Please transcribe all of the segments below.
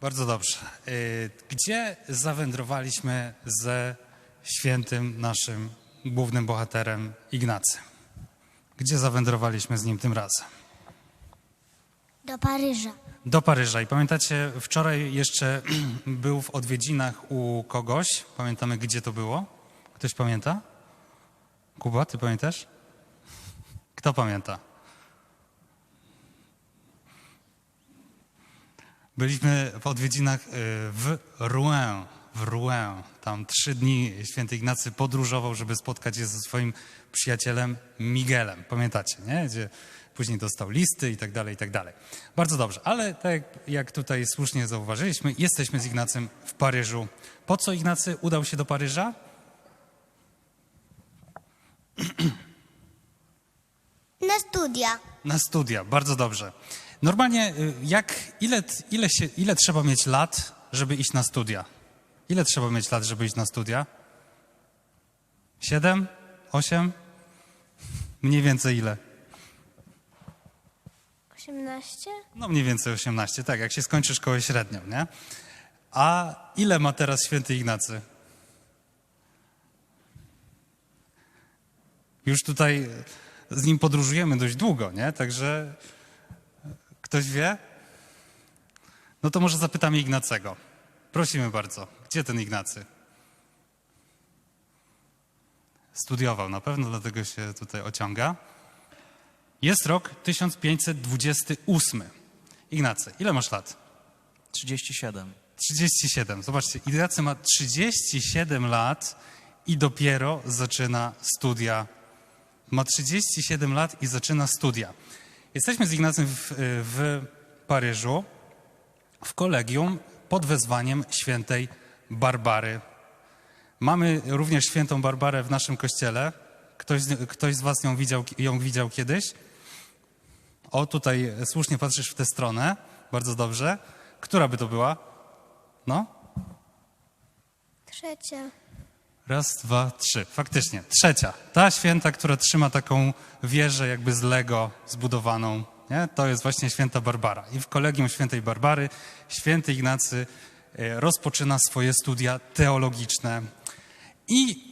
Bardzo dobrze. Y, Gdzie zawędrowaliśmy ze świętym naszym głównym bohaterem Ignacym? Gdzie zawędrowaliśmy z nim tym razem? Do Paryża. Do Paryża. I pamiętacie, wczoraj jeszcze był w odwiedzinach u kogoś. Pamiętamy, gdzie to było? Ktoś pamięta? Kuba, ty pamiętasz? Kto pamięta? Byliśmy w odwiedzinach y, w Rouen. W Rouen. Tam trzy dni święty Ignacy podróżował, żeby spotkać się ze swoim przyjacielem Miguelem. Pamiętacie, nie? Gdzie później dostał listy i tak dalej, i tak dalej. Bardzo dobrze. Ale tak jak- jak tutaj słusznie zauważyliśmy, jesteśmy z Ignacym w Paryżu. Po co Ignacy udał się do Paryża? Na studia. Na studia, bardzo dobrze. Normalnie, y, jak, ile, ile, się, ile trzeba mieć lat, żeby iść na studia? Ile trzeba mieć lat, żeby iść na studia? Siedem? Osiem? Mniej więcej ile? 18? No mniej więcej 18, tak, jak się skończy szkołę średnią, nie? A ile ma teraz święty Ignacy? Już tutaj z nim podróżujemy dość długo, nie? Także ktoś wie? No to może zapytamy Ignacego. Prosimy bardzo. Gdzie ten Ignacy? Studiował na pewno, dlatego się tutaj ociąga. Jest rok 1528. Ignacy, ile masz lat? 37. 37. Zobaczcie, Ignacy ma 37 lat i dopiero zaczyna studia. Ma 37 lat i zaczyna studia. Jesteśmy z Ignacym w, w Paryżu, w kolegium pod wezwaniem świętej Barbary. Mamy również świętą Barbarę w naszym kościele. Ktoś, ktoś z Was ją widział, ją widział kiedyś? O, tutaj słusznie patrzysz w tę stronę. Bardzo dobrze. Która by to była? No? Trzecia. Raz, dwa, trzy. Faktycznie. Trzecia. Ta święta, która trzyma taką wieżę jakby z Lego zbudowaną. Nie? To jest właśnie święta Barbara. I w kolegium świętej Barbary święty Ignacy e, rozpoczyna swoje studia teologiczne. I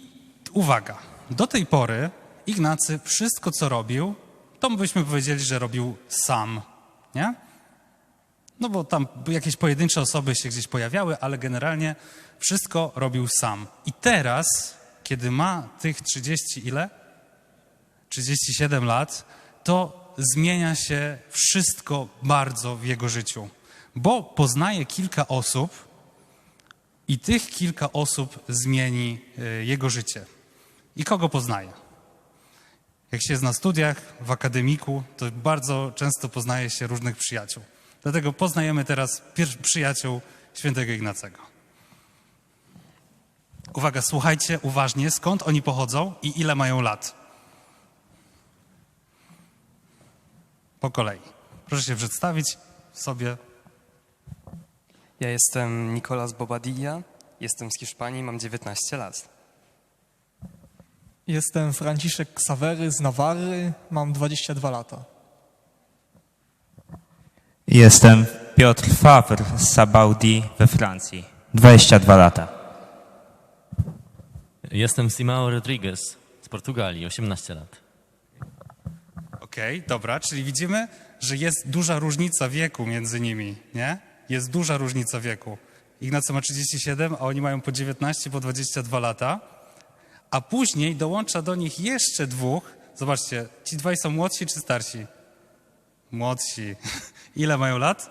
uwaga, do tej pory Ignacy wszystko, co robił, to byśmy powiedzieli, że robił sam. Nie? No bo tam jakieś pojedyncze osoby się gdzieś pojawiały, ale generalnie wszystko robił sam. I teraz, kiedy ma tych 30 ile? 37 lat, to zmienia się wszystko bardzo w jego życiu. Bo poznaje kilka osób i tych kilka osób zmieni y, jego życie. I kogo poznaje? Jak się jest na studiach, w akademiku, to bardzo często poznaje się różnych przyjaciół. Dlatego poznajemy teraz przyjaciół świętego Ignacego. Uwaga, słuchajcie uważnie, skąd oni pochodzą i ile mają lat. Po kolei. Proszę się przedstawić sobie. Ja jestem Nicolas Bobadilla, jestem z Hiszpanii, mam 19 lat. Jestem Franciszek Ksawery z Nawary, mam 22 lata. Jestem Piotr Favre z Sabaudi we Francji. 22 lata. Jestem Simão Rodrigues z Portugalii, 18 lat. Okej, dobra, czyli widzimy, że jest duża różnica wieku między nimi, nie? Jest duża różnica wieku. Ignacy ma 37, a oni mają po 19, po 22 lata. A później dołącza do nich jeszcze dwóch. Zobaczcie, ci dwaj są młodsi czy starsi? Młodsi. Ile mają lat?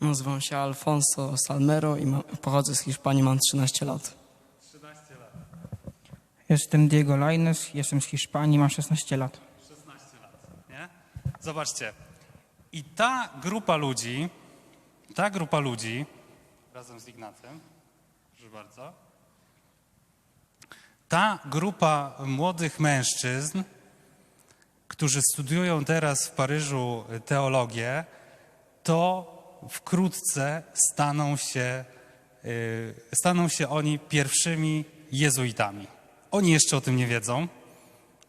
Nazywam się Alfonso Salmero i ma, pochodzę z Hiszpanii, mam 13 lat. Jestem Diego Laines, jestem z Hiszpanii, mam 16 lat. Nie? Zobaczcie. I ta grupa ludzi, ta grupa ludzi, razem z Ignacym, proszę bardzo, ta grupa młodych mężczyzn, którzy studiują teraz w Paryżu teologię, to wkrótce staną się, y, staną się oni pierwszymi jezuitami. Oni jeszcze o tym nie wiedzą,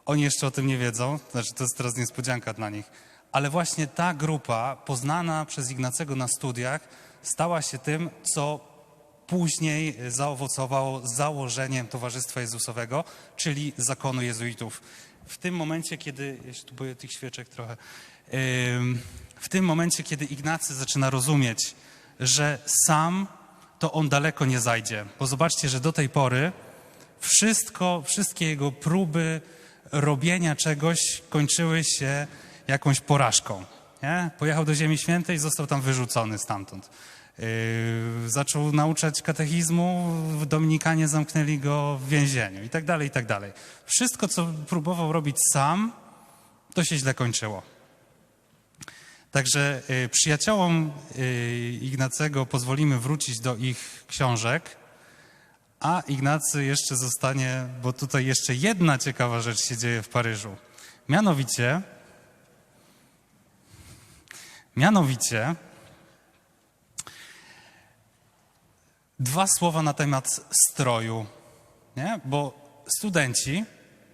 oni jeszcze o tym nie wiedzą, znaczy to jest teraz niespodzianka dla nich, ale właśnie ta grupa, poznana przez Ignacego na studiach, stała się tym, co później zaowocowało założeniem Towarzystwa Jezusowego, czyli zakonu jezuitów. W tym momencie, kiedy, się tu boję tych świeczek trochę, w tym momencie, kiedy Ignacy zaczyna rozumieć, że sam to on daleko nie zajdzie. Bo zobaczcie, że do tej pory wszystko, wszystkie jego próby robienia czegoś kończyły się jakąś porażką. Nie? Pojechał do Ziemi Świętej i został tam wyrzucony stamtąd. Yy, zaczął nauczać katechizmu, Dominikanie zamknęli go w więzieniu i tak dalej, i tak dalej. Wszystko, co próbował robić sam, to się źle kończyło. Także y, przyjaciołom y, Ignacego pozwolimy wrócić do ich książek, a Ignacy jeszcze zostanie, bo tutaj jeszcze jedna ciekawa rzecz się dzieje w Paryżu. Mianowicie, mianowicie, dwa słowa na temat stroju, nie? Bo studenci,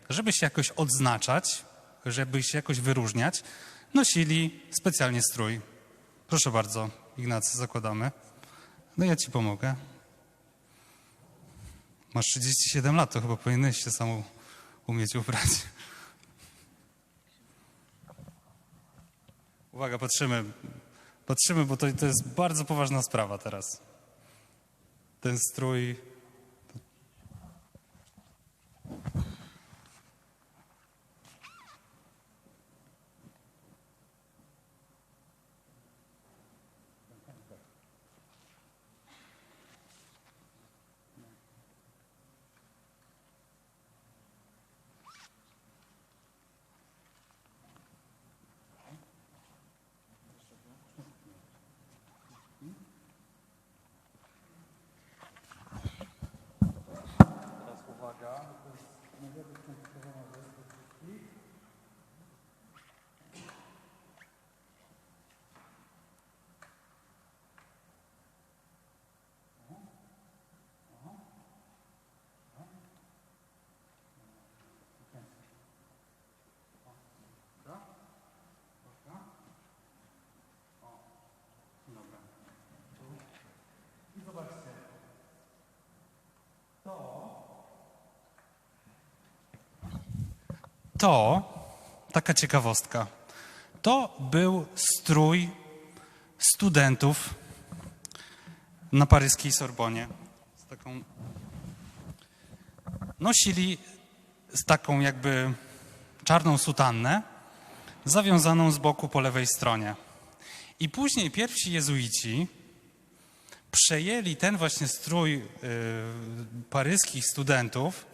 żeby się jakoś odznaczać, żeby się jakoś wyróżniać, nosili specjalnie strój. Proszę bardzo, Ignacy, zakładamy. No ja ci pomogę. Masz 37 lat, to chyba powinieneś się samą umieć ubrać. Uwaga, patrzymy. Patrzymy, bo to, to jest bardzo poważna sprawa teraz. ten stroj To, taka ciekawostka, to był strój studentów na paryskiej Sorbonie. Z taką, nosili z taką jakby czarną sutannę, zawiązaną z boku po lewej stronie. I później pierwsi jezuici przejęli ten właśnie strój y, paryskich studentów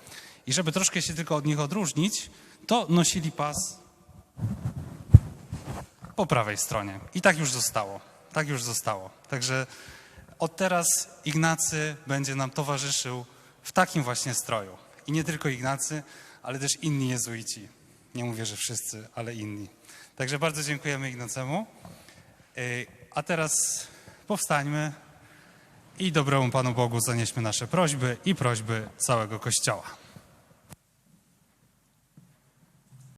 i żeby troszkę się tylko od nich odróżnić, to nosili pas po prawej stronie. I tak już zostało. Tak już zostało. Także od teraz Ignacy będzie nam towarzyszył w takim właśnie stroju. I nie tylko Ignacy, ale też inni jezuici. Nie mówię, że wszyscy, ale inni. Także bardzo dziękujemy Ignacemu. Y, A teraz powstańmy i dobremu Panu Bogu zanieśmy nasze prośby i prośby całego Kościoła.